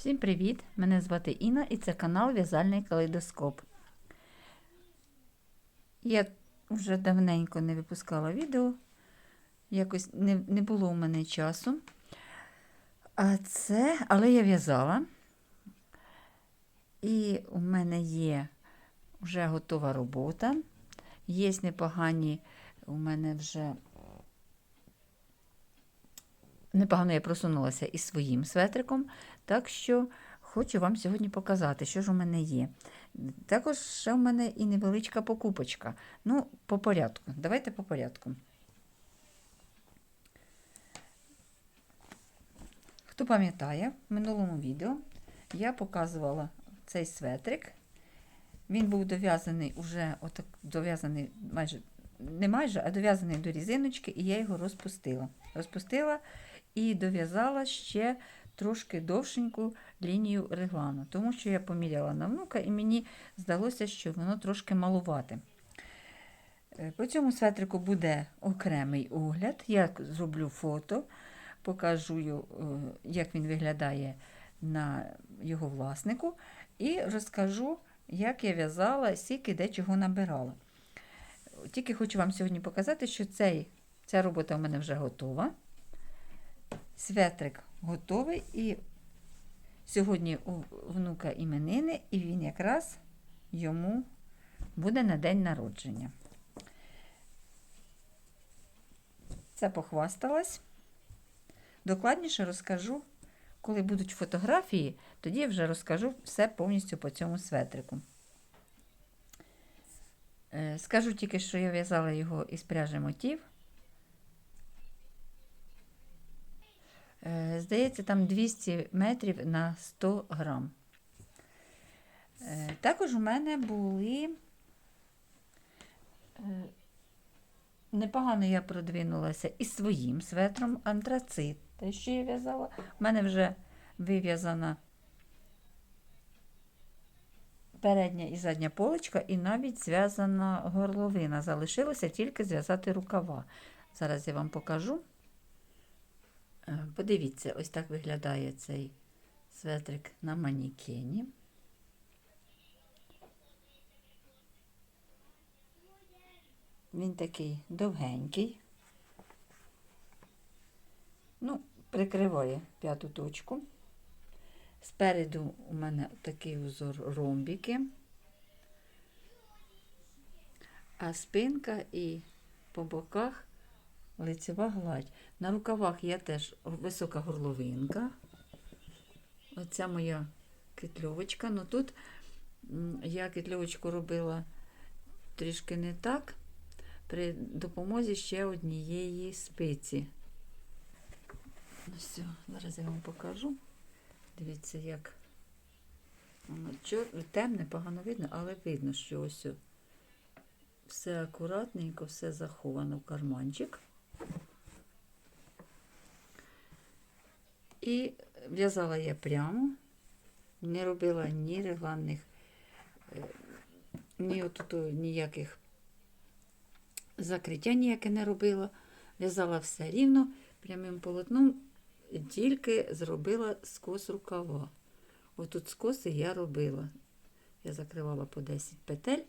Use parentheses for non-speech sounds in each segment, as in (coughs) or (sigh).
Всім привіт! Мене звати Інна і це канал В'язальний калейдоскоп. Я вже давненько не випускала відео, якось не, не було у мене часу. А це, але я в'язала. І у мене є вже готова робота. Є непогані у мене вже непогано я просунулася із своїм светриком, так що хочу вам сьогодні показати, що ж у мене є. Також ще у мене і невеличка покупочка. Ну, по порядку. Давайте по порядку. Хто пам'ятає, в минулому відео я показувала цей светрик. Він був дов'язаний уже, отак дов'язаний майже, не майже, а дов'язаний до різиночки, і я його розпустила. Розпустила і дов'язала ще трошки довшеньку лінію реглану, тому що я поміряла на внука, і мені здалося, що воно трошки малувате. Е, По цьому светрику буде окремий огляд. Я зроблю фото, покажу, як він виглядає на його власнику, і розкажу, як я в'язала, скільки де чого набирала. Тільки хочу вам сьогодні показати, що цей, ця робота у мене вже готова. Светрик готовий, і сьогодні у внука іменини, і він якраз йому буде на день народження. Це похвасталась. Докладніше розкажу, коли будуть фотографії, тоді я вже розкажу все повністю по цьому светрику. Е, Скажу тільки, що я в'язала його із пряжі мотив. Здається, там 200 метрів на 100 грам. Е, Також у мене були. е, Непогано я продвинулася із своїм светром антрацит. Те, що я в'язала. У мене вже вив'язана передня і задня полочка, і навіть зв'язана горловина. Залишилося тільки зв'язати рукава. Зараз я вам покажу. Е, Подивіться, ось так виглядає цей светрик на манікені. Він такий довгенький. Ну, прикриває п'яту точку. Спереду у мене такий узор ромбіки, а спинка і по боках лицева гладь. На рукавах є теж висока горловинка. Оця моя китльовочка. Ну тут я китльовочку робила трішки не так, при допомозі ще однієї спиці. Ну все, зараз я вам покажу. Дивіться, як воно темне, погано видно, але видно, що ось все акуратненько, все заховано в карманчик. І в'язала я прямо, не робила ні регланних, е, ні отут ніяких закриття ніяке не робила. В'язала все рівно, прямим полотном, тільки зробила скос рукава. Отут скоси я робила. Я закривала по 10 петель.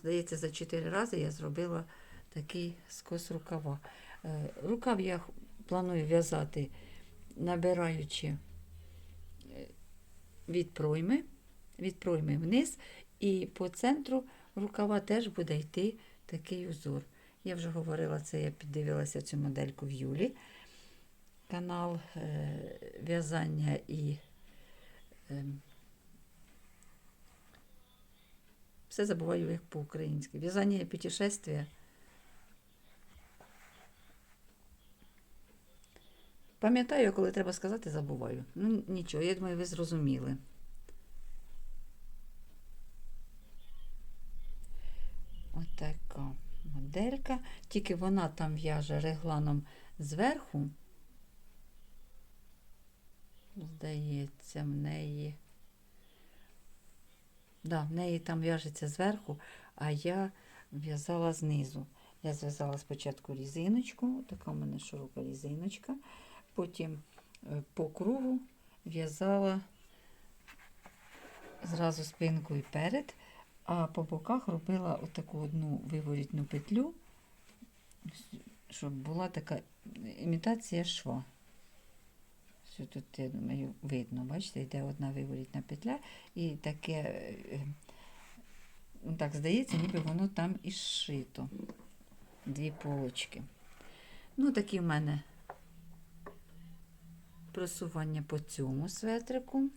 Здається, за 4 рази я зробила такий скос рукава. Е, Рукав я планую в'язати, набираючи е, від пройми, від пройми вниз, і по центру рукава теж буде йти такий узор. Я вже говорила це, я піддивилася цю модельку в Юлі. Канал е, в'язання і е, все забуваю як по-українськи. В'язання і путешествия. Пам'ятаю, коли треба сказати, забуваю. Ну, нічого, я думаю, ви зрозуміли. Отака моделька. Тільки вона там в'яже регланом зверху. Здається, в неї. Да, в неї там в'яжеться зверху, а я в'язала знизу. Я зв'язала спочатку різиночку, така в мене широка різиночка, потім е, по кругу в'язала зразу спинку і перед, а по боках робила отаку одну виворітну петлю, щоб була така імітація шва. Що тут, я думаю, видно, бачите, йде одна виворітна петля і таке, е, ну, так здається, ніби воно там і зшито. Дві полочки. Ну, такі в мене просування по цьому светрику.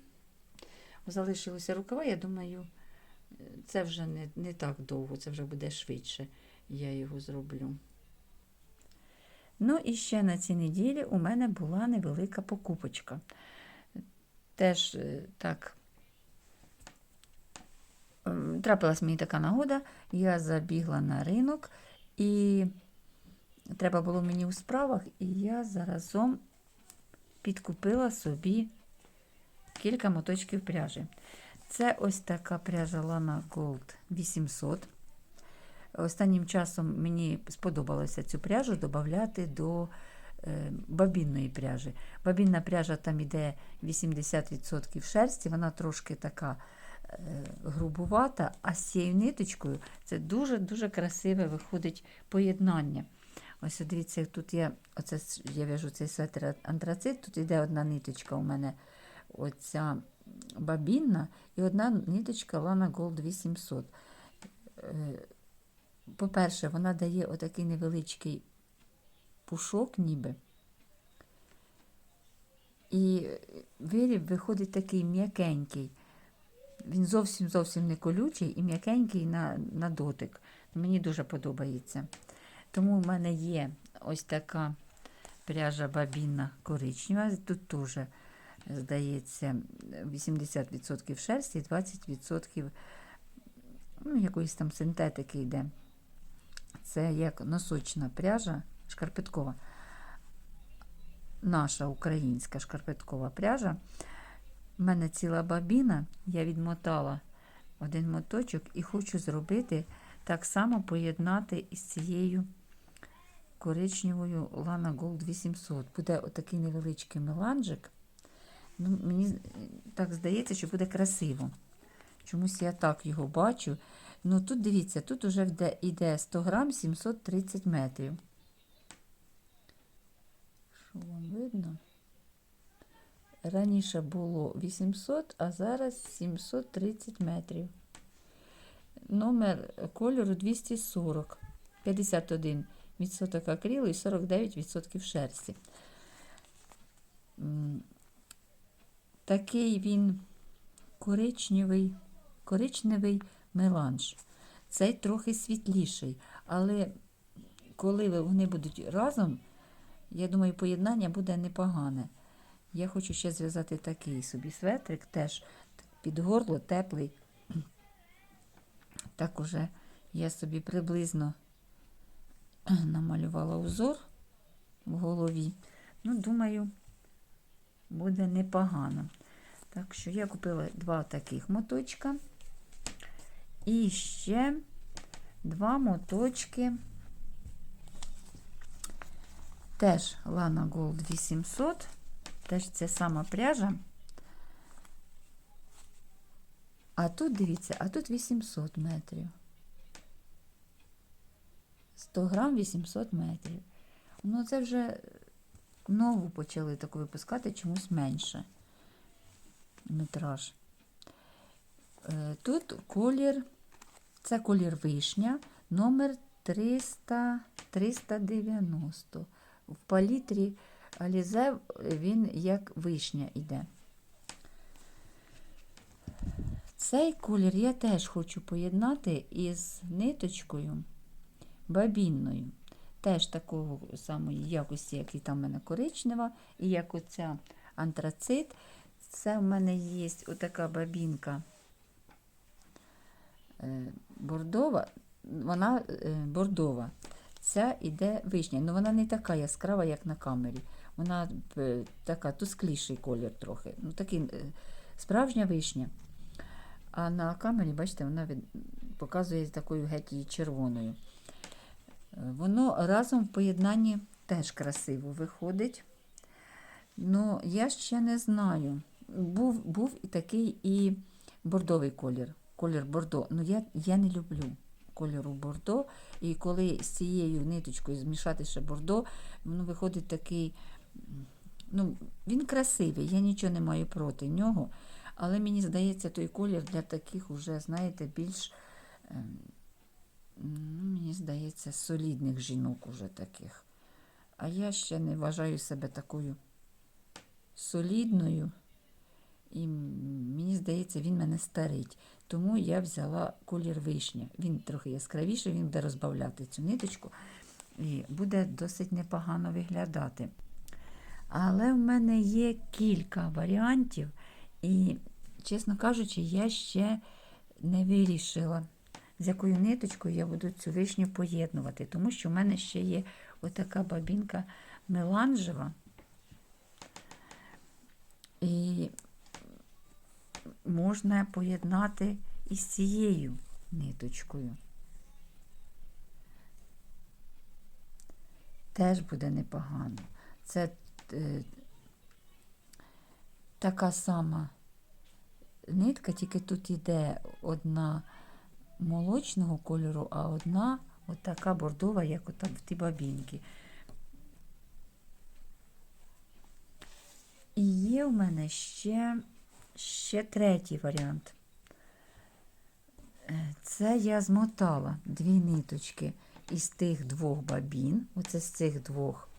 Залишилося рукава, я думаю, це вже не, не так довго, це вже буде швидше. Я його зроблю. Ну і ще на цій неділі у мене була невелика покупочка. Теж е, так трапилась мені така нагода, я забігла на ринок і треба було мені у справах, і я заразом підкупила собі кілька моточків пряжі. Це ось така пряжа Lana Gold 800. Останнім часом мені сподобалося цю пряжу додати до е, бабінної пряжі. Бабінна пряжа там іде 80% шерсті, вона трошки така е, грубувата, а з цією ниточкою це дуже-дуже красиве виходить поєднання. Ось дивіться, тут я, оце я в'яжу цей светр антрацит, тут йде одна ниточка у мене оця бабінна і одна ниточка Lana Gold 800. Е, По-перше, вона дає отакий невеличкий пушок ніби. І виріб виходить такий м'якенький. Він зовсім зовсім не колючий і м'якенький на, на дотик. Мені дуже подобається. Тому в мене є ось така пряжа бабінна коричнева. Тут теж, здається, 80% шерсті, 20% ну, якоїсь там синтетики йде. Це як носочна пряжа шкарпеткова. Наша українська шкарпеткова пряжа. У мене ціла бабіна, я відмотала один моточок і хочу зробити так само поєднати із цією коричневою Lana Gold 800. Буде отакий невеличкий меланжик. Ну, мені так здається, що буде красиво. Чомусь я так його бачу. Ну тут дивіться, тут вже йде, йде 100 грам 730 метрів. Що вам видно? Раніше було 800, а зараз 730 метрів. Номер кольору 240, 51 відсоток акрилу і 49 відсотків шерсті. Такий він коричневий, коричневий меланж. Цей трохи світліший, але коли вони будуть разом, я думаю, поєднання буде непогане. Я хочу ще зв'язати такий собі светрик, теж під горло теплий. (clears throat) Так уже я собі приблизно (clears throat) намалювала узор в голові. Ну, думаю, буде непогано. Так що я купила два таких моточка. І ще два моточки. Теж Lana Gold 800. Теж це сама пряжа. А тут, дивіться, а тут 800 метрів. 100 грам 800 метрів. Ну, це вже нову почали таку випускати, чомусь менше метраж. Е, Тут колір, це колір вишня, номер 300, 390. В палітрі Алізе він як вишня йде. Цей колір я теж хочу поєднати із ниточкою бабінною. Теж такого самої якості, як і там в мене коричнева, і як оця антрацит. Це в мене є отака бабінка е, бордова, вона е, бордова. Ця іде вишня. Ну вона не така яскрава, як на камері. Вона е, така тускліший колір трохи. Ну, такий, справжня вишня. А на камері, бачите, вона від... показує такою геть її червоною. Воно разом в поєднанні теж красиво виходить. Ну, я ще не знаю. був, був і такий і бордовий колір. Колір бордо. Ну я, я не люблю кольору бордо. І коли з цією ниточкою змішати ще бордо, воно виходить такий. Ну, він красивий, я нічого не маю проти нього. Але мені здається, той колір для таких уже, знаєте, більш, ем, ну, мені здається, солідних жінок уже таких. А я ще не вважаю себе такою солідною. І мені здається, він мене старить. Тому я взяла колір вишня. Він трохи яскравіший, він буде розбавляти цю ниточку і буде досить непогано виглядати. Але в мене є кілька варіантів, і, чесно кажучи, я ще не вирішила, з якою ниточкою я буду цю вишню поєднувати, тому що в мене ще є отака бабінка меланжева. І можна поєднати із цією ниточкою. Теж буде непогано. Це е, така сама нитка, тільки тут йде одна молочного кольору, а одна отака бордова, як отам в ті бабінки. І є в мене ще, ще третій варіант. Е, Це я змотала дві ниточки із тих двох бабін, оце з цих двох,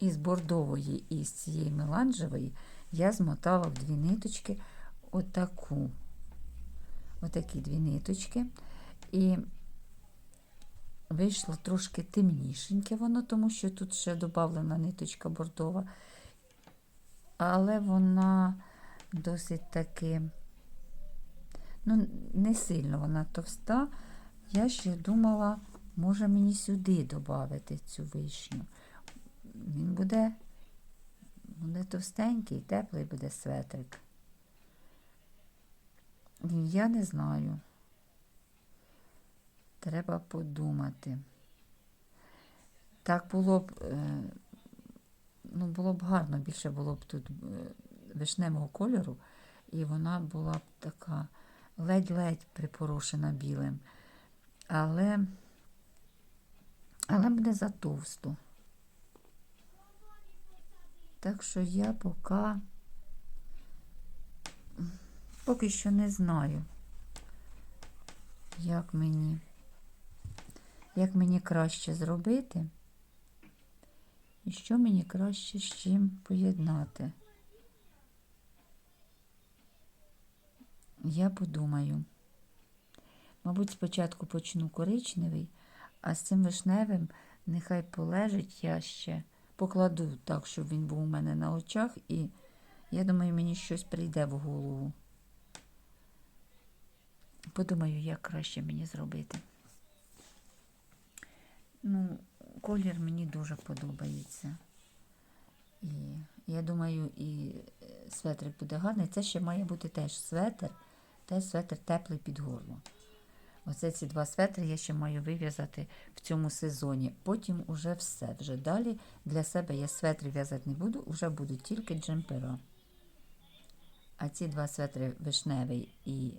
із бордової і з цієї меланжевої, я змотала в дві ниточки отаку. Отакі дві ниточки. І вийшло трошки темнішеньке воно, тому що тут ще додавлена ниточка бордова. Але вона досить таки, ну, не сильно вона товста. Я ще думала, може мені сюди додати цю вишню. Він буде, буде товстенький, теплий буде светрик. Я не знаю. Треба подумати. Так було б, е, ну, було б гарно, більше було б тут е, вишневого кольору, і вона була б така ледь-ледь припорошена білим. Але, але буде затовсто. Так що я поки, поки що не знаю, як мені, як мені краще зробити і що мені краще з чим поєднати. Я подумаю. Мабуть, спочатку почну коричневий, а з цим вишневим нехай полежить я ще покладу так, щоб він був у мене на очах, і я думаю, мені щось прийде в голову. Подумаю, як краще мені зробити. Ну, колір мені дуже подобається. І я думаю, і е, светрик буде гарний. Це ще має бути теж светр, теж светр теплий під горло. Оце ці два светри я ще маю вив'язати в цьому сезоні. Потім уже все. Вже далі для себе я светри в'язати не буду, вже будуть тільки джемпера. А ці два светри вишневий і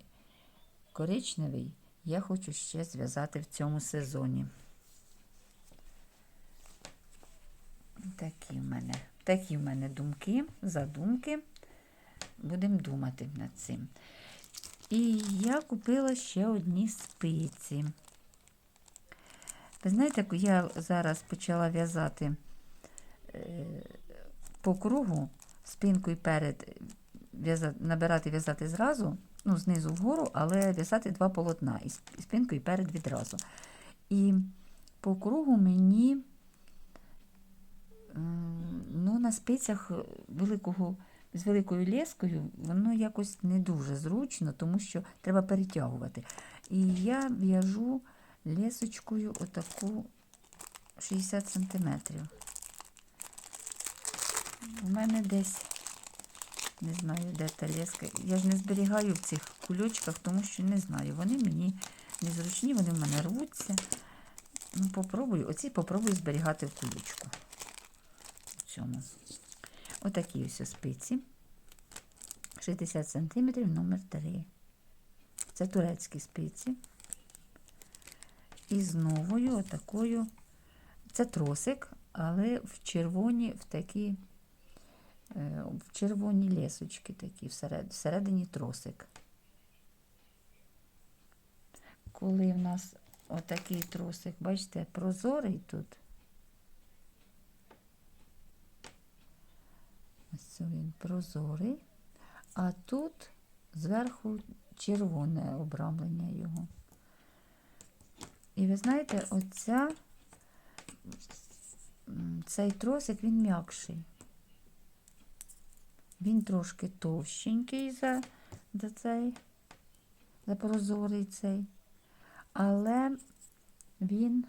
коричневий я хочу ще зв'язати в цьому сезоні. Такі в мене, такі в мене думки, задумки. Будемо думати над цим. І я купила ще одні спиці. Ви знаєте, я зараз почала в'язати е, по кругу спинку і перед набирати в'язати зразу, ну, знизу вгору, але в'язати два полотна і спинку і перед відразу. І по кругу мені ну, на спицях великого з великою лескою воно якось не дуже зручно, тому що треба перетягувати. І я в'яжу лесочкою отаку 60 см. У мене десь, не знаю, де та леска. Я ж не зберігаю в цих кульочках, тому що не знаю. Вони мені незручні, вони в мене рвуться. Ну, попробую, оці попробую зберігати в кулючку. В цьому. Отакі ось спиці. 60 см номер 3. Це турецькі спиці. І з новою отакою. Це тросик, але в червоні, в такі, е, в червоні лісочки такі, всередині тросик. Коли в нас отакий тросик, бачите, прозорий тут. Ось це він прозорий. А тут зверху червоне обрамлення його. І ви знаєте, оця, цей тросик, він м'якший. Він трошки товщенький за, за цей, за прозорий цей. Але він,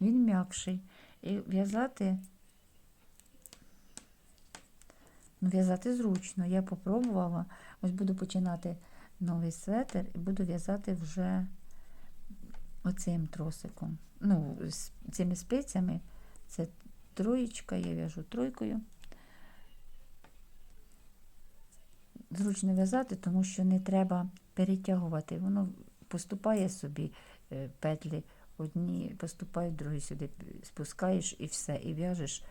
він м'якший. І в'язати Ну, в'язати зручно. Я попробувала. Ось буду починати новий светр і буду в'язати вже оцим тросиком. Ну, з цими спицями. Це троєчка, я в'яжу тройкою. Зручно в'язати, тому що не треба перетягувати. Воно поступає собі е, петлі. Одні поступають, другі сюди спускаєш і все, і в'яжеш,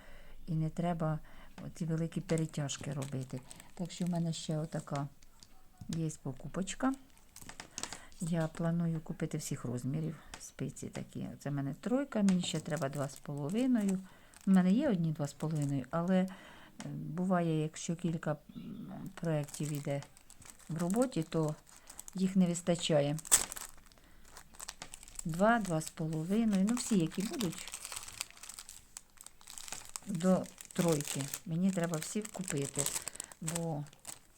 і не треба ці великі перетяжки робити. Так що в мене ще отака є покупочка. Я планую купити всіх розмірів спиці такі. Це в мене тройка, мені ще треба два з половиною. У мене є одні два з половиною, але буває, якщо кілька проєктів йде в роботі, то їх не вистачає. Два, два з половиною. Ну, всі, які будуть до тройки. Мені треба всі купити, бо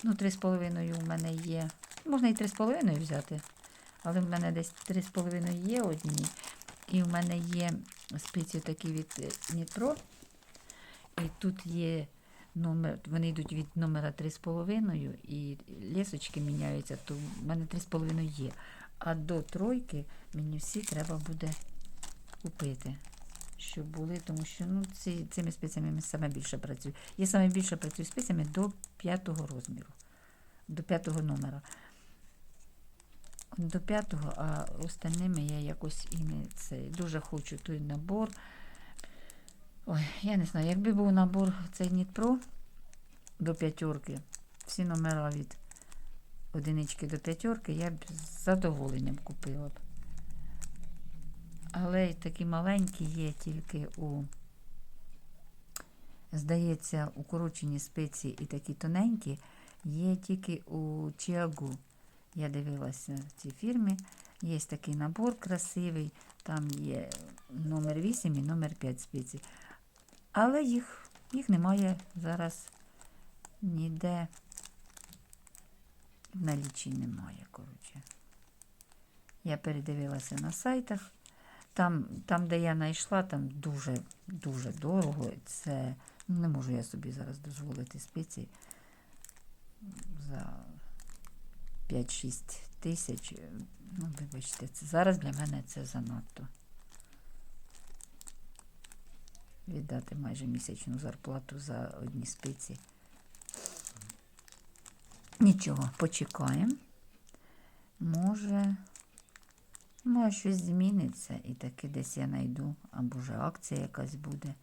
ну, 3,5 у мене є. Можна і 3,5 взяти, але в мене десь 3,5 є одні. І в мене є спиці такі від е, Нітро. І тут є номер, вони йдуть від номера 3,5 і лісочки міняються, то в мене 3,5 є. А до тройки мені всі треба буде купити щоб були, тому що ну, ці, цими спицями я саме більше працюю. Я саме більше працюю спицями до п'ятого розміру, до п'ятого номера. До п'ятого, а остальними я якось і не це. Дуже хочу той набор. Ой, я не знаю, якби був набор цей Pro до п'ятерки, всі номера від одинички до п'ятерки, я б з задоволенням купила б. Але такі маленькі є тільки у, здається, укорочені спиці і такі тоненькі є тільки у Чіагу. Я дивилася в цій фірмі. Є такий набор красивий, там є номер 8 і номер 5 спиці. Але їх, їх немає зараз ніде. В налічі немає, коротше. Я передивилася на сайтах. Там, там, де я знайшла, там дуже-дуже дорого. Це ну, не можу я собі зараз дозволити спиці за 5-6 тисяч. Ну, вибачте, це зараз для мене це занадто. Віддати майже місячну зарплату за одні спиці. Нічого, почекаємо. Може. Може, щось зміниться і таки десь я знайду, або вже акція якась буде.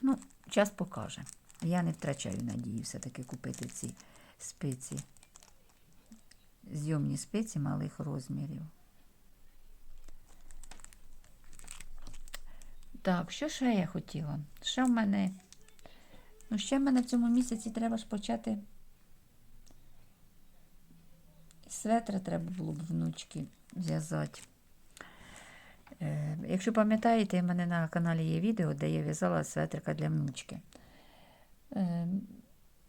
Ну, час покаже. Я не втрачаю надії все-таки купити ці спиці. Зйомні спиці малих розмірів. Так, що ще я хотіла? Ще в мене. Ну, ще в мене в цьому місяці треба ж почати. Светра треба було б внучки в'язати. Е, якщо пам'ятаєте, в мене на каналі є відео, де я в'язала светрика для внучки. Е,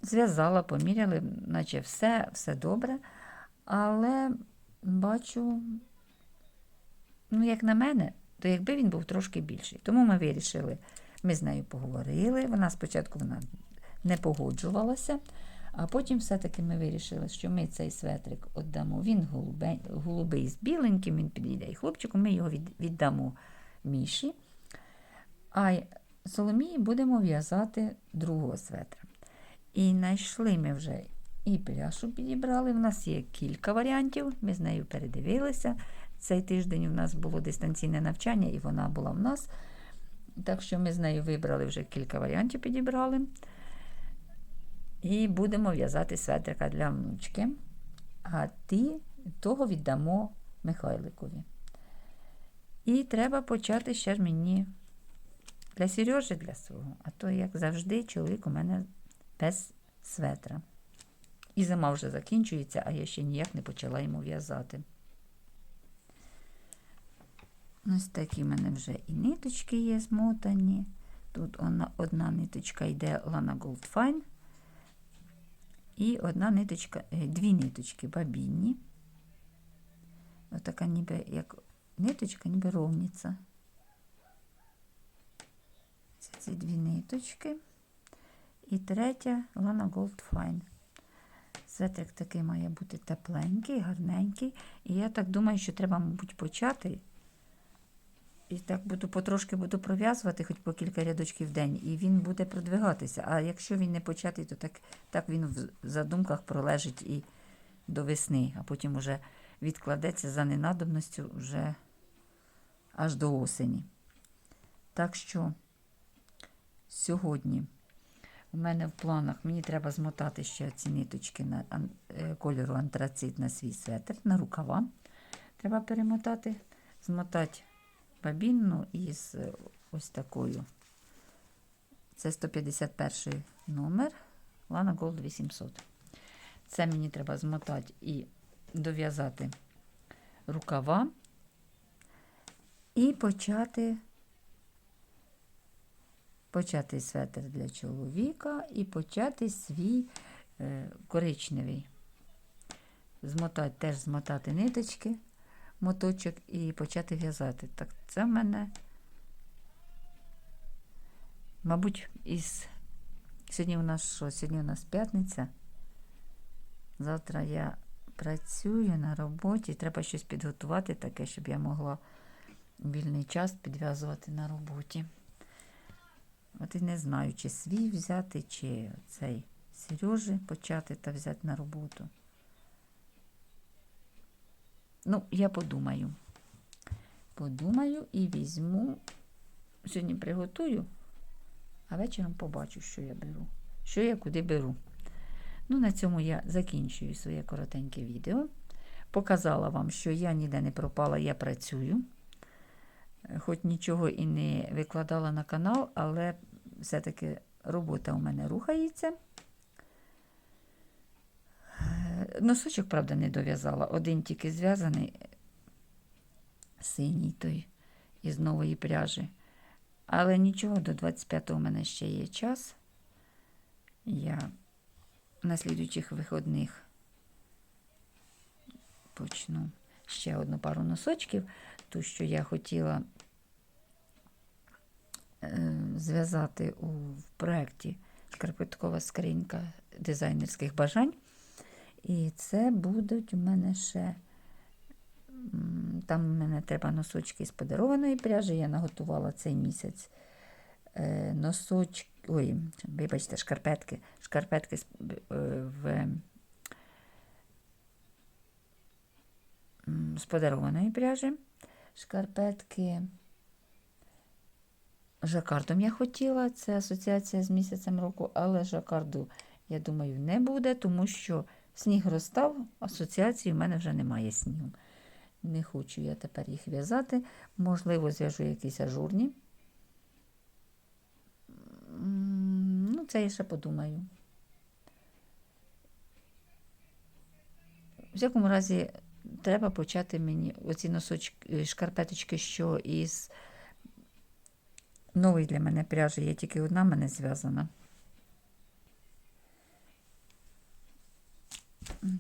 зв'язала, поміряли, наче все, все добре. Але бачу, ну, як на мене, то якби він був трошки більший. Тому ми вирішили, ми з нею поговорили. Вона спочатку вона не погоджувалася. А потім все-таки ми вирішили, що ми цей светрик віддамо. Він голубий, голубий з біленьким, він підійде і хлопчику, ми його віддамо Міші. А Соломії будемо в'язати другого светра. І знайшли ми вже і пляшу підібрали. В нас є кілька варіантів. Ми з нею передивилися. Цей тиждень у нас було дистанційне навчання, і вона була в нас. Так що ми з нею вибрали вже кілька варіантів, підібрали. І будемо в'язати светрика для внучки. А ті того віддамо Михайликові. І треба почати ще ж мені для Сережі для свого. А то, як завжди, чоловік у мене без светра. І зима вже закінчується, а я ще ніяк не почала йому в'язати. Ось такі в мене вже і ниточки є змотані. Тут одна, ниточка йде Lana Gold Fine. І одна ниточка, е, дві ниточки бабінні. Ось така ніби як ниточка, ніби ровниця. Це ці дві ниточки. І третя Lana Gold Fine. Светрик такий має бути тепленький, гарненький. І я так думаю, що треба, мабуть, почати. І так буду потрошки буду пров'язувати, хоч по кілька рядочків в день, і він буде продвигатися. А якщо він не початий, то так, так він в задумках пролежить і до весни, а потім уже відкладеться за ненадобністю вже аж до осені. Так що сьогодні у мене в планах мені треба змотати ще ці ниточки на е, кольору антрацит на свій светр, на рукава. Треба перемотати, змотати бабінну із е, ось такою. Це 151 номер Lana Gold 800. Це мені треба змотати і дов'язати рукава і почати почати светр для чоловіка і почати свій е, коричневий. Змотати, теж змотати ниточки, моточок і почати в'язати. Так, це в мене, мабуть, із сьогодні у нас що? Сьогодні у нас п'ятниця. Завтра я працюю на роботі, треба щось підготувати таке, щоб я могла вільний час підв'язувати на роботі. От і не знаю, чи свій взяти, чи цей Сережі почати та взяти на роботу. Ну, я подумаю. Подумаю і візьму. Сьогодні приготую, а вечором побачу, що я беру. Що я куди беру. Ну, на цьому я закінчую своє коротеньке відео. Показала вам, що я ніде не пропала, я працюю. Хоч нічого і не викладала на канал, але все-таки робота у мене рухається. Е, Носочок, правда, не дов'язала. Один тільки зв'язаний синій той із нової пряжі. Але нічого, до 25-го у мене ще є час. Я на слідуючих виходних почну ще одну пару носочків, ту, що я хотіла е, зв'язати у проєкті Шкарпеткова скринька дизайнерських бажань. І це будуть у мене ще. Там у мене треба носочки з подарованої пряжі. Я наготувала цей місяць е, носочки, ой, вибачте, шкарпетки. Шкарпетки е, в, з подарованої пряжі. Шкарпетки жакардом я хотіла, це асоціація з місяцем року, але жакарду, я думаю, не буде, тому що сніг розстав, асоціації в мене вже немає снігу. Не хочу я тепер їх в'язати. Можливо, зв'яжу якісь ажурні. Ну, це я ще подумаю. В всякому разі, треба почати мені оці носочки, шкарпеточки, що із нової для мене пряжі. Є тільки одна в мене зв'язана.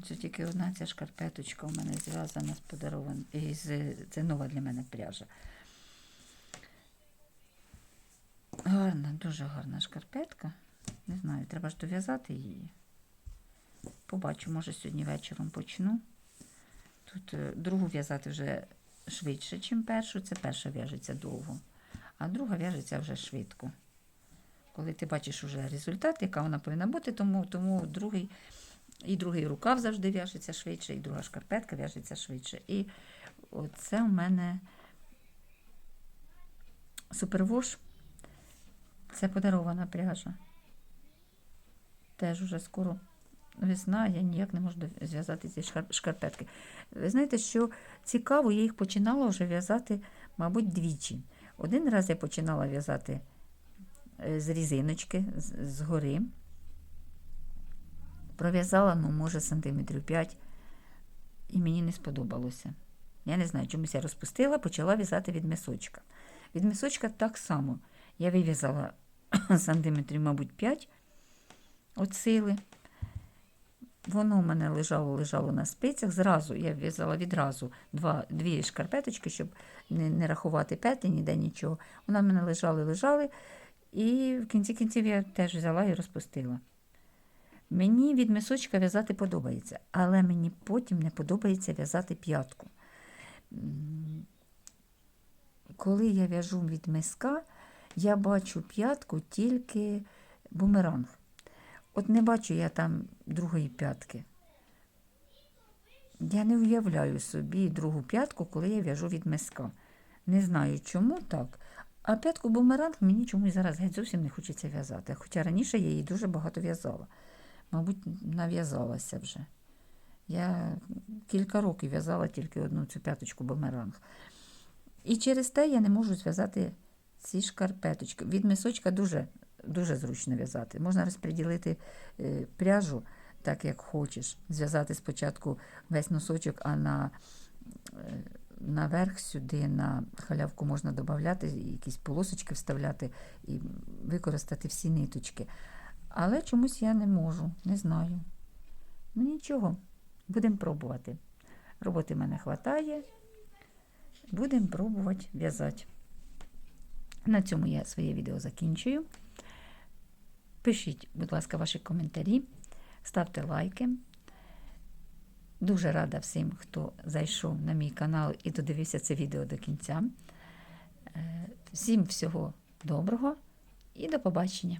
Це тільки одна ця шкарпеточка у мене зв'язана з подарован... Це нова для мене пряжа. Гарна, дуже гарна шкарпетка. Не знаю, треба ж дов'язати її. Побачу, може сьогодні вечором почну. Тут е, другу в'язати вже швидше, ніж першу. Це перша в'яжеться довго, а друга в'яжеться вже швидко. коли ти бачиш уже результат, яка вона повинна бути, тому, тому другий, і другий рукав завжди в'яжеться швидше, і друга шкарпетка в'яжеться швидше. І оце у мене супервош. Це подарована пряжа. Теж уже скоро весна, я ніяк не можу зв'язати ці шкарпетки. Ви знаєте, що цікаво, я їх починала вже в'язати, мабуть, двічі. Один раз я починала в'язати е, з різиночки, з гори. Пров'язала, ну, може, сантиметрів 5, і мені не сподобалося. Я не знаю, чомусь я розпустила, почала в'язати від мисочка. Від мисочка так само. Я вив'язала (coughs) сантиметрів, мабуть, 5 от сили. Воно в мене лежало, лежало на спицях. Зразу я в'язала відразу два, дві шкарпеточки, щоб не, не рахувати петлі, ніде нічого. Вона в мене лежали, лежали. І в кінці кінців я теж взяла і розпустила. Мені від мисочка в'язати подобається, але мені потім не подобається в'язати п'ятку. Коли я в'яжу від миска, я бачу п'ятку тільки бумеранг. От не бачу я там другої п'ятки. Я не уявляю собі другу п'ятку, коли я в'яжу від миска. Не знаю, чому так. А п'ятку бумеранг мені чомусь зараз геть зовсім не хочеться в'язати. Хоча раніше я її дуже багато в'язала. Мабуть, нав'язалася вже. Я кілька років в'язала тільки одну цю п'яточку бумеранг. І через те я не можу зв'язати ці шкарпеточки. Від мисочка дуже, дуже зручно в'язати. Можна розподілити е, пряжу так, як хочеш. Зв'язати спочатку весь носочок, а на, е, наверх сюди на халявку можна додати, якісь полосочки вставляти і використати всі ниточки. Але чомусь я не можу, не знаю. Ну нічого, будемо пробувати. Роботи в мене вистачає. Будемо пробувати в'язати. На цьому я своє відео закінчую. Пишіть, будь ласка, ваші коментарі, ставте лайки. Дуже рада всім, хто зайшов на мій канал і додивився це відео до кінця. Е, Всім всього доброго і до побачення!